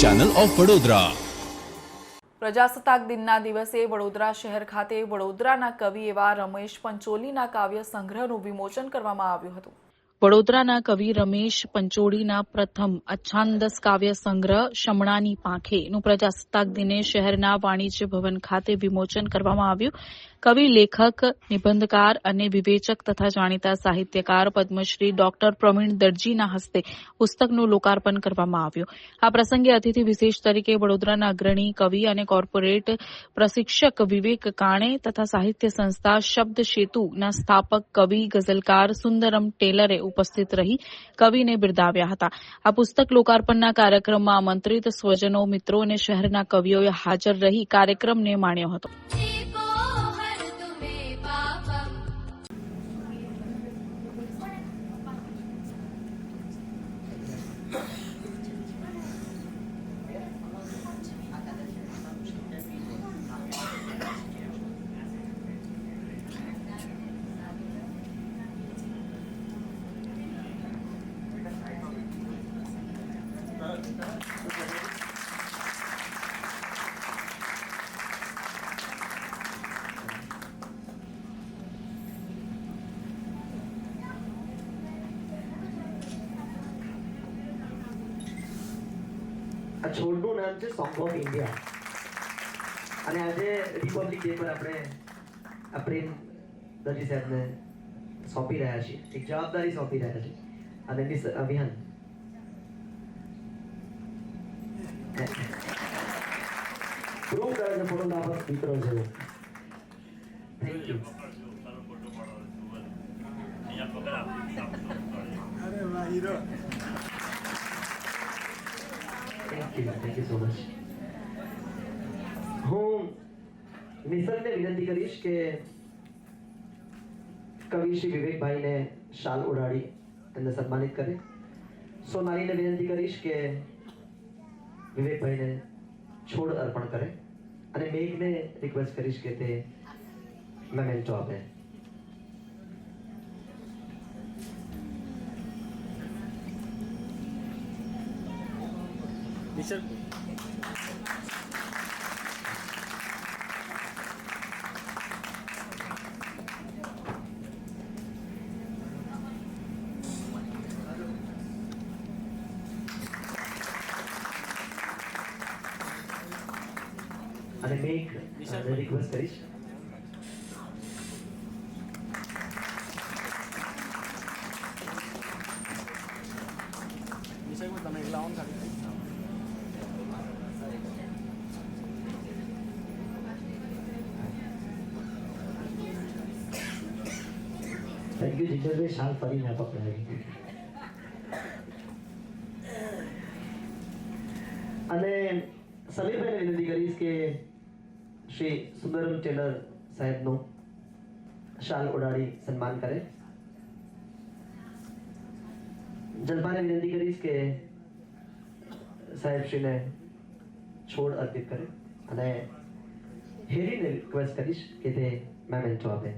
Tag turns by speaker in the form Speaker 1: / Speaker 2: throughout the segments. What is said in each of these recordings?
Speaker 1: Channel of Vadodara
Speaker 2: પ્રજાસત્તાક દિનના દિવસે વડોદરા શહેર ખાતે વડોદરાના કવિ એવા રમેશ પંચોલીના કાવ્ય સંગ્રહનું વિમોચન કરવામાં આવ્યું હતું. વડોદરાના કવિ રમેશ પંચોળીના પ્રથમ અછાંદસ કાવ્ય સંગ્રહ શમણાની પાંખે નું પ્રજાસત્તાક દિને શહેરના વાણિજ્ય ભવન ખાતે વિમોચન કરવામાં આવ્યું. કવિ લેખક નિબંધકાર અને વિવેચક તથા જાણીતા સાહિત્યકાર પદ્મશ્રી ડોક્ટર પ્રવીણ દરજીના હસ્તે પુસ્તકનું લોકાર્પણ કરવામાં આવ્યું. આ પ્રસંગે અતિથિ વિશેષ તરીકે વડોદરાના અગ્રણી કવિ અને કોર્પોરેટ પ્રશિક્ષક વિવેક કાણે તથા સાહિત્ય સંસ્થા શબ્દ સેતુના સ્થાપક કવિ, ગઝલકાર સુંદરમ ટેલરે ઉપસ્થિત રહી કવિને બિરદાવ્યા હતા. આ પુસ્તક લોકાર્પણના કાર્યક્રમમાં આમંત્રિત સ્વજનો મિત્રો અને શહેરના કવિઓએ હાજર રહી કાર્યક્રમને માણ્યો હતો.
Speaker 3: આ છોડનું નામ છે સોંગ ઓફ ઇન્ડિયા અને આજે રિપબ્લિક ડે પર આપણે આ પ્રેમ દરજી સાહેબને સોંપી રહ્યા છીએ. એક જવાબદારી સોંપી રહ્યા છીએ. અને એમની અભિયાન પ્રૂવ કરે છે ફોટોગ્રાફર મિત્રો જેવો થેન્ક યુ થેન્ક યુ હું નિસર્ગને વિનંતી કરીશ કે કવિ શ્રી વિવેકભાઈને શાલ ઉડાડી એમને સન્માનિત કરે. સોનાલીને વિનંતી કરીશ કે વિવેકભાઈને છોડ અર્પણ કરે અને મેઘને રિક્વેસ્ટ કરીશ કે તે મેમેન્ટો આપે. અને મેઘ રિક્વેસ્ટ કરીશ થેન્ક યુ જીતેશભાઈ શાલ ફરી ના પકડાવી અને સમીરભાઈને વિનંતી કરીશ કે શ્રી સુંદરમ ટેલર સાહેબનો શાલ ઉડાડી સન્માન કરે. જલપાને વિનંતી કરીશ કે સાહેબશ્રીને છોડ અર્પિત કરે અને હેરીને રિક્વેસ્ટ કરીશ કે તે મેમેન્ટો આપે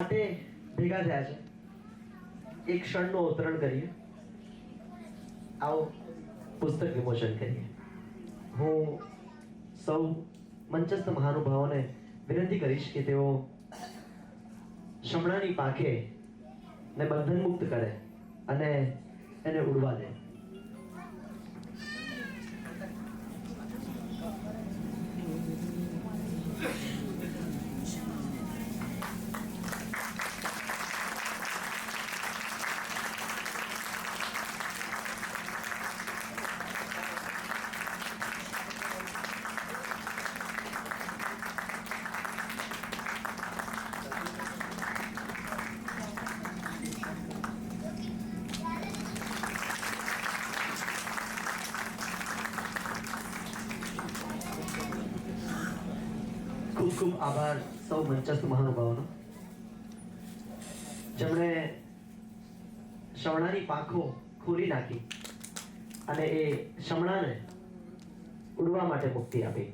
Speaker 3: માટે ભેગા થયા છે. એક ક્ષણનું અવતરણ કરીએ. આવો પુસ્તક વિમોચન કરીએ. હું સૌ મંચસ્થ મહાનુભાવોને વિનંતી કરીશ કે તેઓ શમણાની પાંખે ને બંધન મુક્ત કરે અને એને ઉડવા દે. ખૂબ આભાર સૌ મંચસ્થ મહાનુભાવોનો. જેમણે શમણાની પાંખો ખોલી નાખી અને એ શમણાને ઉડવા માટે મુક્તિ આપી.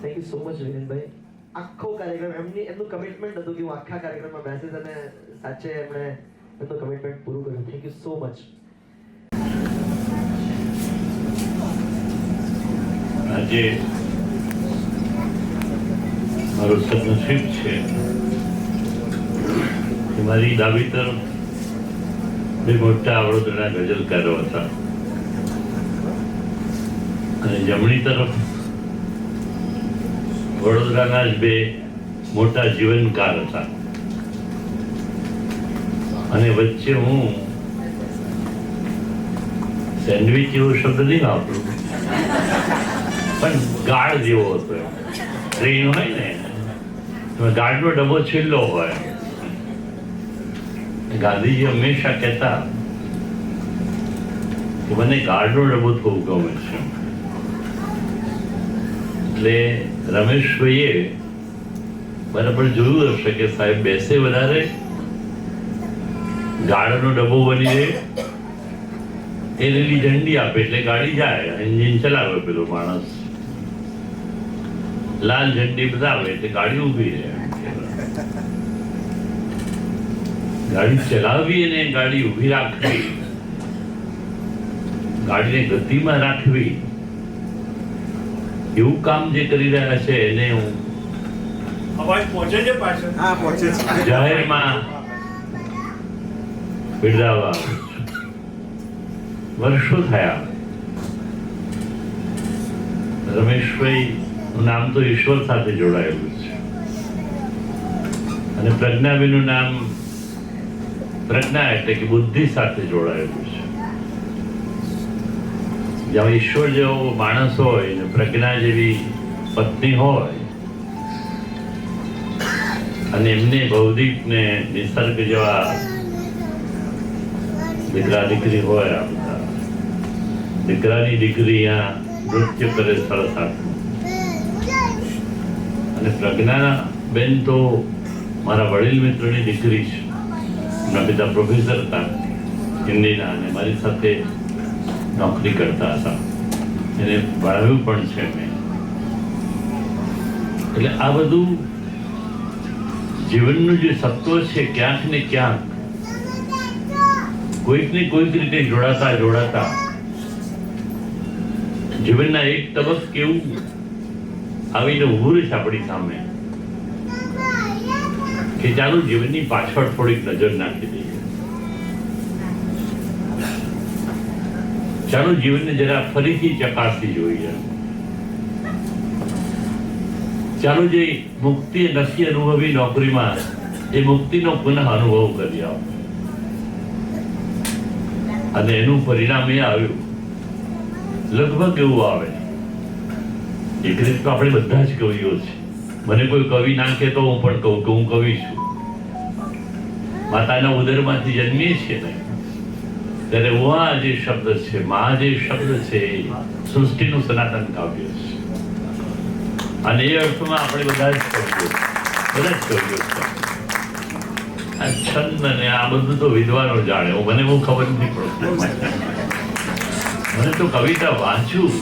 Speaker 3: થેન્ક યુ સો મચ વિરેનભાઈ આખો કાર્યક્રમ, એમની, એમનું કમિટમેન્ટ હતું કે હું આખા કાર્યક્રમમાં બેસીશ અને સાચે એમણે એમનું કમિટમેન્ટ પૂરું કર્યું. થેન્ક યુ સો મચ
Speaker 1: આજે મારું સદનસીબ છે. મારી ડાબી તરફ બે મોટા વડોદરાના ગઝલકારો હતા. અને જમણી તરફ વડોદરાના જ બે મોટા જીવનકાર હતા. અને વચ્ચે હું સેન્ડવિચ એવો શબ્દ નહીં વાપરું. પણ ગાઢ જેવો હતો ટ્રેન હોય ને? એમાં ગાઢનો ડબ્બો છેલ્લો હોય. ગાંધીજી હંમેશા કહેતા કે મને ગાઢનો ડબ્બો થોડું ગમે છે. એટલે રમેશભાઈએ બરાબર જોયું હશે કે સાહેબ બેસે વધારે ગાઢનો ડબ્બો બની રહે. એ લીલી ઝંડી આપે એટલે ગાડી જાય, એન્જિન ચલાવે પેલો માણસ. લાલ ઝંડી બતાવે એટલે ગાડી ઊભી રહે. ગાડી ચલાવવી અને ગાડી ઊભી રાખવી. ગાડીને ગતિમાં રાખવી. એવું કામ જે કરી રહ્યા છે એને હું
Speaker 4: અવાજ પહોંચે છે પાછળ?
Speaker 5: હા પહોંચે છે.
Speaker 1: જાહેરમાં બિરદાવવા. વર્ષો થયા. રમેશભાઈ નું નામ તો ઈશ્વર સાથે જોડાયેલું છે. અને પ્રજ્ઞાબેનનું નામ પ્રજ્ઞા એટલે કે બુદ્ધિ સાથે જોડાયેલું છે. જ્યાં ઈશ્વર જેવો માણસ હોય ને પ્રજ્ઞા જેવી પત્ની હોય, અને એમને ભૌતિક ને નિસર્ગ જેવા દીકરા દીકરી હોય આપતા દીકરાની દીકરી અહીંયા નૃત્ય કરે સરસ અને પ્રજ્ઞા બેન તો મારા વડીલ મિત્રની દીકરી છે. મારા પિતા પ્રોફેસર હતા હિન્દીના અને મારી સાથે નોકરી કરતા હતા. એને ભણાવ્યું પણ છે મેં. એટલે આ બધું જીવનનું જે સત્વ છે, ક્યાંક ને ક્યાંક કોઈક ને કોઈક રીતે જોડાતા જોડાતા જીવનના એક તબક કેવું આવીને ઉભું રહે છે આપણી સામે. કે ચાલો જીવનની પાછળ થોડીક નજર નાખી દઈએ. ચાલો જીવનને જરા ફરીથી ચકાસી જોઈએ. ચાલો જે મુક્તિ નથી અનુભવી નોકરીમાં. એ મુક્તિનો પુનઃ અનુભવ કરી આવો. અને એનું પરિણામ એ આવ્યું. લગભગ એવું આવે. એક રીત તો આપણે બધા જ કવિઓ છે. મને કોઈ કવિ ના કહે તો હું પણ કહું કે હું કવિ છું. માતાના ઉદરમાંથી જન્મીએ છીએ ને. ત્યારે ઉવા જે શબ્દ છે, મા જે શબ્દ છે, સૃષ્ટિનું સનાતન કાવ્ય છે. અને એ અર્થમાં આપણે બધા જ કવિઓ, બધા જ કવિઓ છંદ અને આ બધું તો વિદ્વાનો જાણે. હું મને બહુ ખબર નથી પડતી. મને તો કવિતા વાંચું.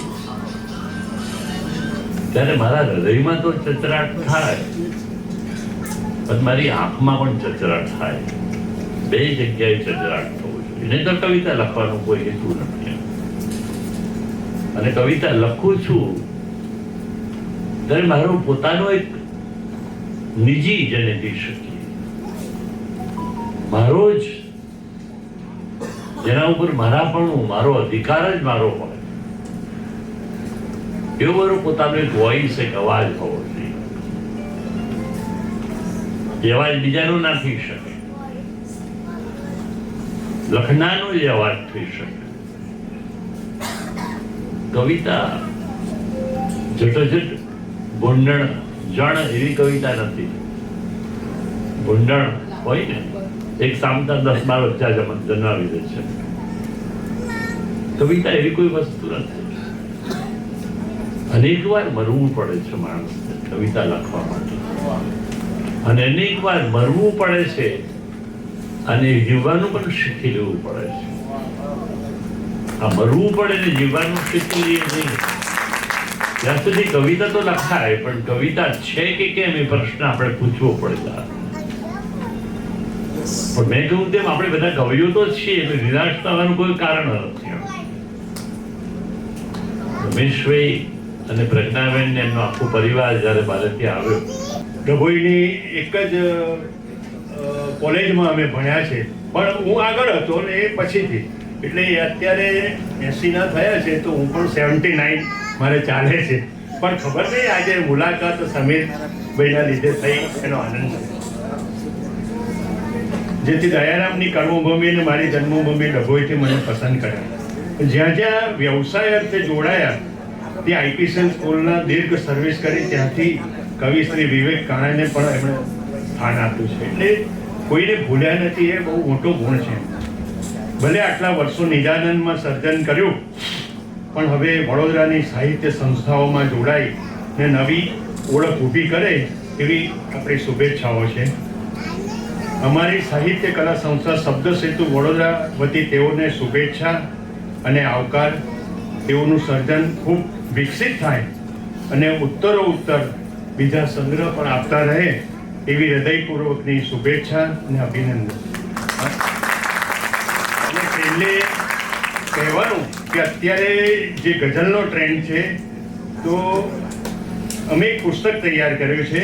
Speaker 1: ત્યારે મારા હૃદયમાં તો ચચરાટ થાય. પણ મારી આંખમાં પણ ચચરાટ થાય. બે જગ્યાએ ચચરાટ તો કવિતા લખવાનો કોઈ હેતુ નથી અને કવિતા લખું છું, ત્યારે મારો પોતાનો એક નિજી જેને કહી શકીએ. મારો જ, જેના ઉપર મારા પણ મારો અધિકાર જ મારો હોય. એવો મારો પોતાનો એક વોઇસ એક અવાજ હોવો જોઈએ. એ અવાજ બીજાનો નાખી શકે. લખનાનો અવાજ થઈ શકે. કવિતા જટજટ ભૂંડણ જણ એવી કવિતા નથી. ભૂંડણ હોય ને, એક સામતા દસ બાર જમ- જન્માવી દે છે. કવિતા એવી કોઈ વસ્તુ નથી. અનેક વાર મરવું પડે છે માણસને કવિતા લખવા માટે. અને અનેક વાર મરવું પડે છે અને જીવવાનું પણ શીખી લેવું પડે છે. આ મરવું પડે ને જીવવાનું શીખી લઈએ નહીં. ત્યાં સુધી કવિતા તો લખાય, પણ કવિતા છે કે કેમ એ પ્રશ્ન આપણે પૂછવો પડે. પણ મેં કહ્યું તેમ આપણે બધા કવિઓ તો છીએ, એટલે નિરાશ થવાનું કોઈ કારણ નથી. રમેશભાઈ અને પ્રજ્ઞાબેન ને એમનો આખો પરિવાર જ્યારે ભારતીય આવ્યો.
Speaker 4: ડભોઈની એક જ કોલેજમાં અમે ભણ્યા છે. પણ હું આગળ હતો ને એ પછીથી. એટલે અત્યારે એસીના થયા છે, તો હું પણ સેવન્ટી નાઇન મારે ચાલે છે. પણ ખબર નહીં આજે મુલાકાત સમીરભાઈના લીધે થઈ, એનો આનંદ છે જેથી દયારામની કર્મભૂમિ અને મારી જન્મભૂમિ ડભોઈથી મને પસંદ કર્યા. જ્યાં જ્યાં વ્યવસાય અર્થે જોડાયા, ત્યાં આઈપીસીએલ સ્કૂલના દીર્ઘ સર્વિસ કરી, ત્યાંથી કવિ વિવેક કાણાને પણ એમણે સ્થાન આપ્યું છે. એટલે કોઈને ભૂલ્યા નથી, એ બહુ મોટો ગુણ છે. ભલે આટલા વર્ષો નિજાનંદમાં સર્જન કર્યું, પણ હવે વડોદરાની સાહિત્ય સંસ્થાઓમાં જોડાઈ ને નવી ઓળખ ઊભી કરે એવી આપણી શુભેચ્છાઓ છે. અમારી સાહિત્ય કલા સંસ્થા શબ્દ સેતુ વડોદરા વતી તેઓને શુભેચ્છા અને આવકાર. તેઓનું સર્જન ખૂબ વિકસિત થાય અને ઉત્તરો ઉત્તર બીજા સંગ્રહ પણ આપતા રહે એવી હૃદયપૂર્વકની શુભેચ્છા અને અભિનંદન. અને કહેવાનું કે અત્યારે જે ગઝલનો ટ્રેન્ડ છે, તો અમે એક પુસ્તક તૈયાર કર્યું છે,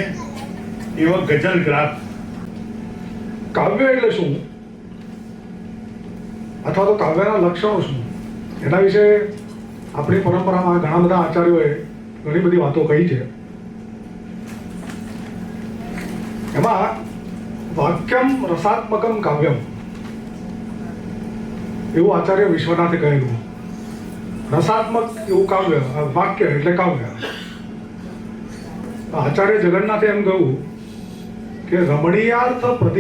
Speaker 4: એવો ગઝલ ગ્રાફ.
Speaker 5: કાવ્ય એટલે શું? અથવા તો કાવ્યના લક્ષણો શું? એના વિશે આપણી પરંપરામાં ઘણા બધા આચાર્યોએ ઘણી બધી વાતો કહી છે. એમાં વાક્યમ રસાત્મકમ કાવ્યમ એવું આચાર્ય વિશ્વનાથે કહેલું. રસાત્મક એવું કાવ્ય વાક્ય એટલે કાવ્ય. આચાર્ય જગન્નાથે એમ કહ્યું કે રમણીયાર્થ પ્રતિ